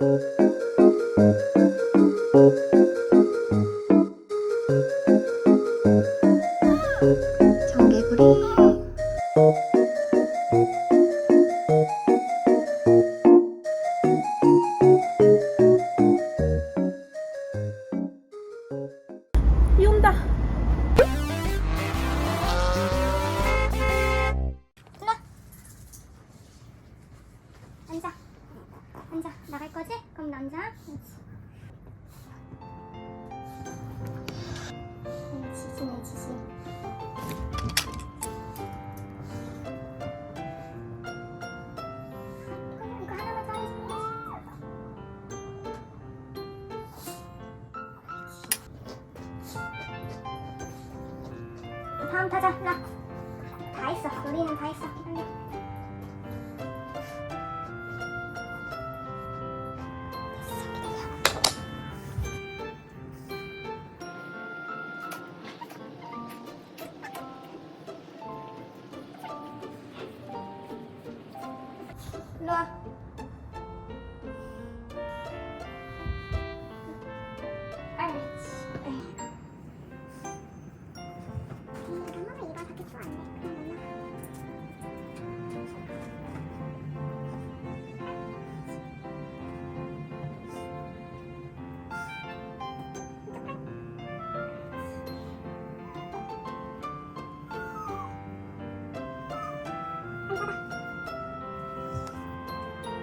Música 다음 타자. 나. 다 했어. 우리는 다 했어. 빨리. 와.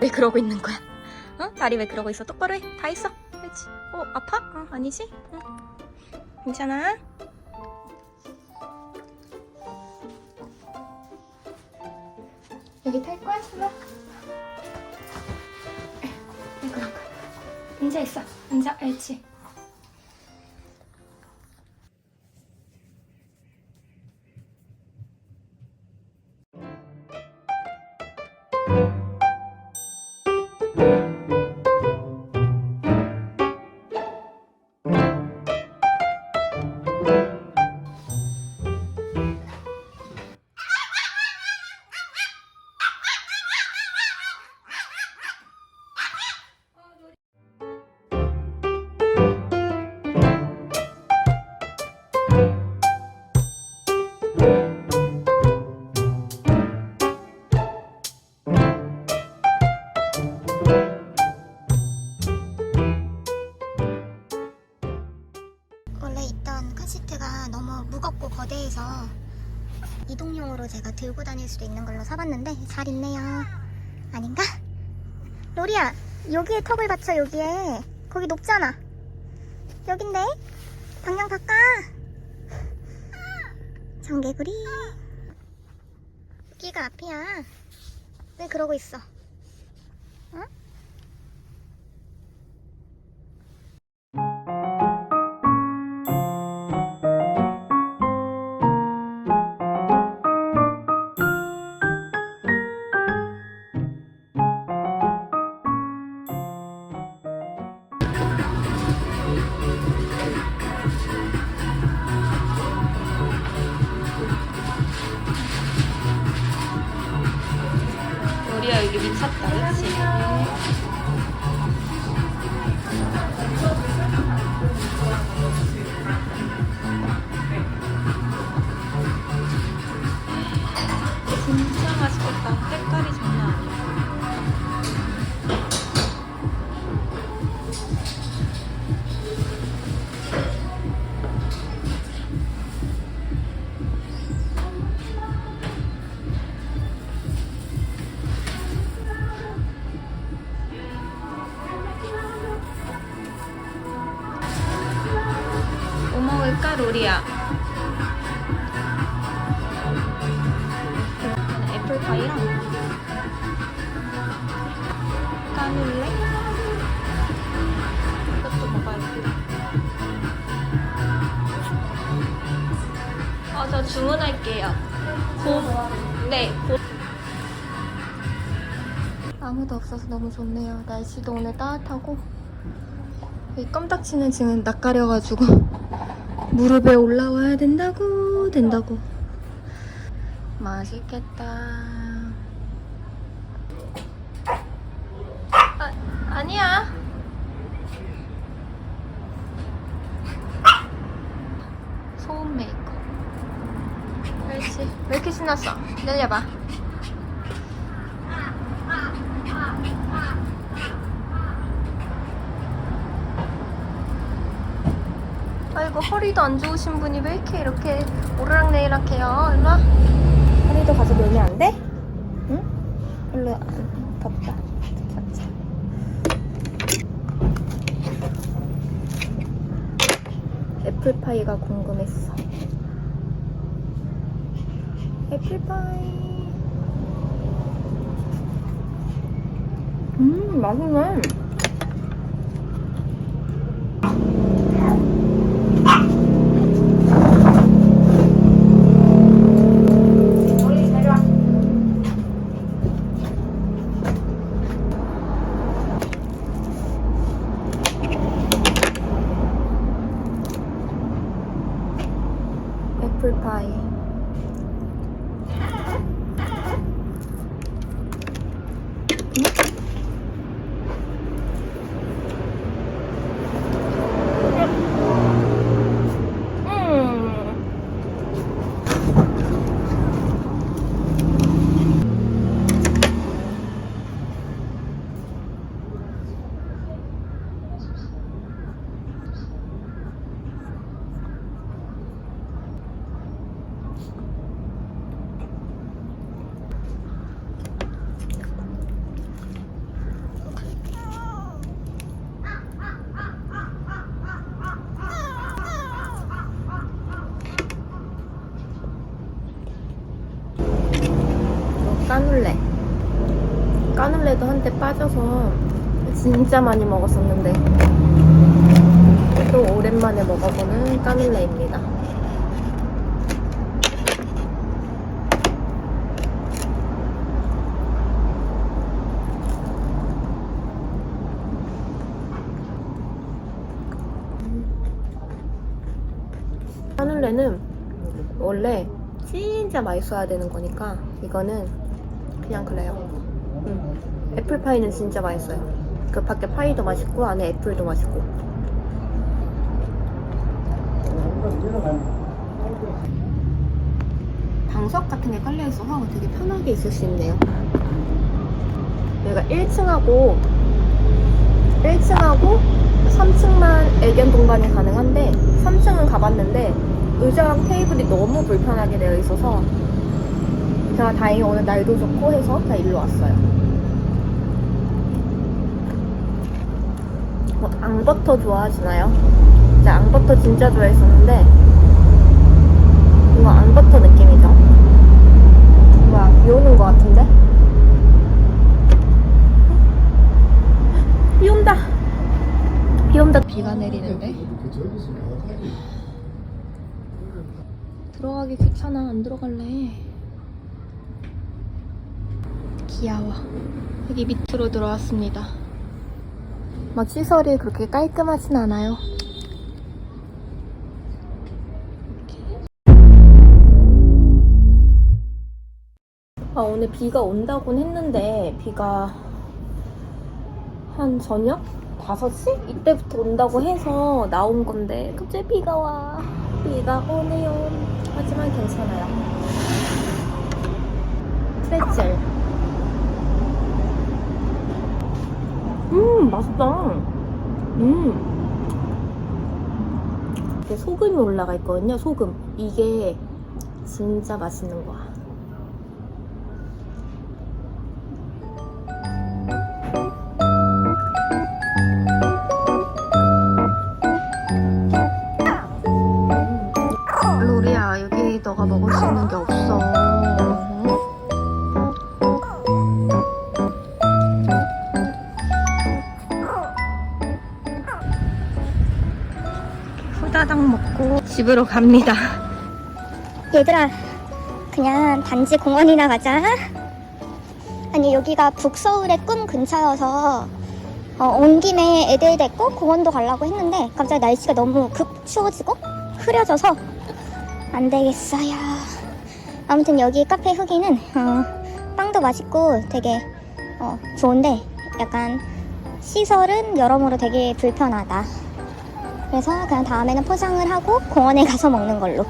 왜 그러고 있는 거야? 어? 다리 왜 그러고 있어? 똑바로 해. 다 했어. 그렇지. 어, 아파? 어, 아니지? 응. 괜찮아? 여기 탈 거야? 왜 그런 거야? 앉아 있어. 앉아. 옳지. 이동용으로 제가 들고 다닐 수도 있는 걸로 사봤는데 잘 있네요. 아닌가? 로리야, 여기에 턱을 받쳐 여기에. 거기 높잖아. 여긴데? 방향 바꿔. 청개구리. 여기가 앞이야. 왜 그러고 있어? 응? 우리야 여기 미쳤다, 그렇 나는 애플파이랑 까눌레? 이것도 먹어야지. 어, 저 주문할게요. 고, 네, 고. 아무도 없어서 너무 좋네요. 날씨도 오늘 따뜻하고. 이 껌딱지는 지금 낯가려가지고 무릎에 올라와야 된다고 된다고. 맛있겠다. 아, 아니야. 소음 메이커. 그렇지 왜 이렇게 신났어? 내려봐. 아이고 허리도 안 좋으신 분이 왜 이렇게 이렇게 오르락내리락 해요? 일로 와. 허리도 가서 놀면 안 돼? 응? 일로 와. 덥다. 자, 자. 애플파이가 궁금했어. 애플파이. 음, 맛있네. Mm-hmm. 까눌레. 까눌레도 한때 빠져서 진짜 많이 먹었었는데 또 오랜만에 먹어보는 까눌레입니다. 까눌레는 원래 진짜 맛있어야 되는 거니까 이거는 그냥 그래요. 음. 애플파이는 진짜 맛있어요. 그 밖에 파이도 맛있고 안에 애플도 맛있고. 방석 같은 게 깔려 있어서 되게 편하게 있을 수 있네요. 여기가 1층하고 1층하고 3층만 애견 동반이 가능한데 3층은 가봤는데 의자랑 테이블이 너무 불편하게 되어 있어서 제가 다행히 오늘 날도 좋고 해서 다 일로 왔어요. 뭐 앙버터 좋아하시나요? 진짜 앙버터 진짜 좋아했었는데 이거 앙버터 느낌이죠? 뭐야 비 오는 것 같은데? 비 온다! 비 온다 비가 내리는데 들어가기 귀찮아 안 들어갈래 귀여워. 여기 밑으로 들어왔습니다. 막 시설이 그렇게 깔끔하진 않아요. 아 오늘 비가 온다곤 했는데 비가 한 저녁? 5시? 이때부터 온다고 해서 나온 건데 갑자기 비가 와. 비가 오네요. 하지만 괜찮아요. 프레첼 음 맛있다. 음. 이게 소금이 올라가 있거든요 소금. 이게 진짜 맛있는 거야 집으로 갑니다 얘들아, 그냥 단지 공원이나 가자. 아니, 여기가 북서울의 꿈 근처여서 어, 온 김에 애들 데리고 공원도 가려고 했는데 갑자기 날씨가 너무 급 추워지고 흐려져서 안 되겠어요. 아무튼 여기 카페 후기는 어, 빵도 맛있고 되게 어, 좋은데 약간 시설은 여러모로 되게 불편하다. 그래서 그냥 다음에는 포장을 하고 공원에 가서 먹는 걸로.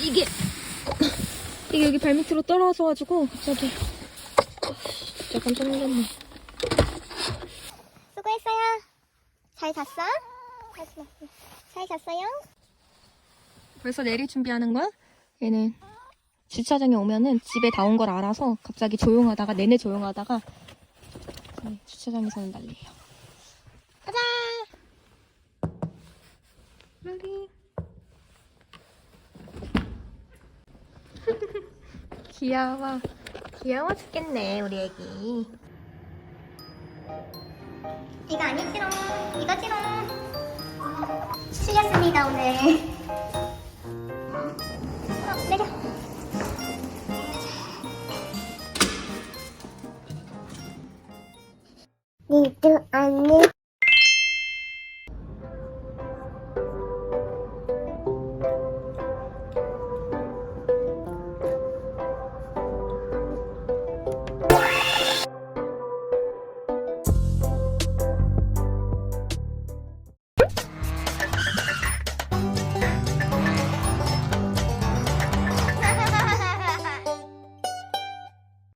이게 이게 여기 발밑으로 떨어져 가지고 저기 진짜 깜짝 놀랐네. 수고했어요. 잘 잤어? 잘 잤어요? 벌써 내릴 준비하는 거야? 얘는 주차장에 오면은 집에 다 온 걸 알아서 갑자기 조용하다가 내내 조용하다가 네, 주차장에서는 난리예요. 가자. 로리. 귀여워. 귀여워 죽겠네 우리 애기. 이거 아니지롱. 이거지롱. 실렸습니다, 오늘. 니도 안녕.